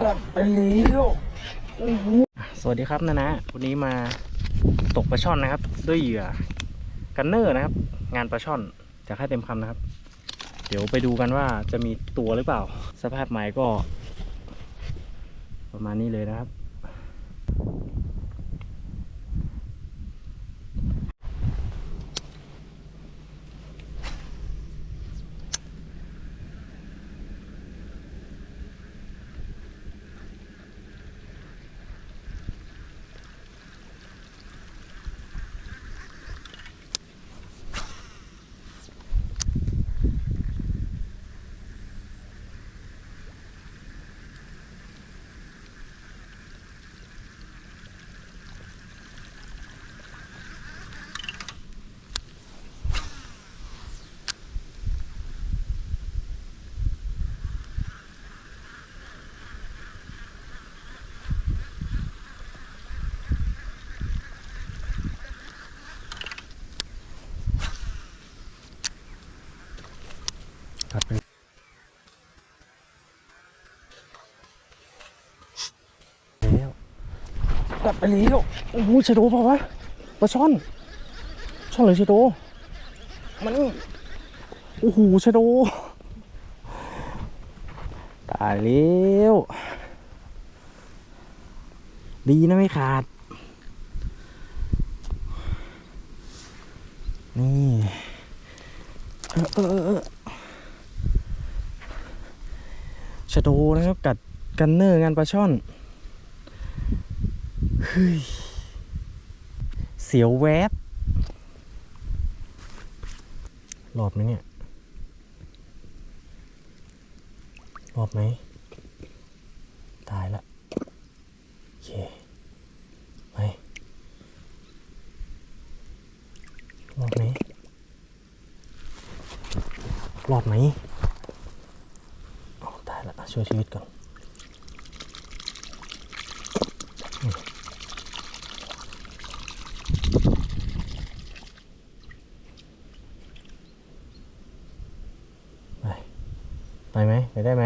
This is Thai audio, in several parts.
กลับไปแล้วสวัสดีครับนะนะวันนี้มาตกปลาช่อนนะครับ ด้วยเหยื่อกันเนอร์นะครับ งานปลาช่อนจะให้เต็มคำนะครับ เดี๋ยวไปดูกันว่าจะมีตัวหรือเปล่า สภาพไม้ก็ ประมาณนี้เลยนะครับ ลับไปแล้วโอ้โหชะโดเปล่าวะปลาช่อนช่อนหรือชะโดมันโอ้โหชะโดตายแล้วดีนะไม่ขาด นี่เออเออชะโดนะครับกัดกันเนอร์งานปลาช่อน เฮ้ย เสียวแวบรอบไหมเนี่ยรอบไหม ตายละโอเค ไปรอบไหมรอบไหมตายละช่วยชีวิตก่อนอืมไป ไปไหมไปได้ไหม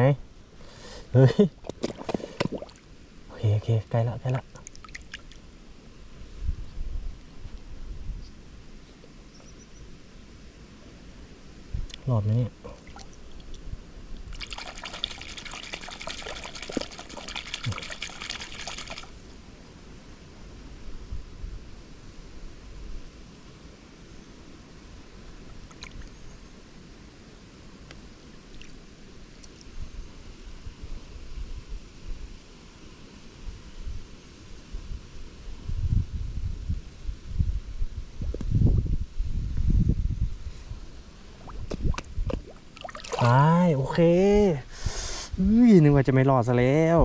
เฮ้ยโอเคโอเคใกล้ละใกล้ละรอดไหมเนี่ย ไปโอเคอุ้ยนึกว่าจะไม่รอดซะแล้ว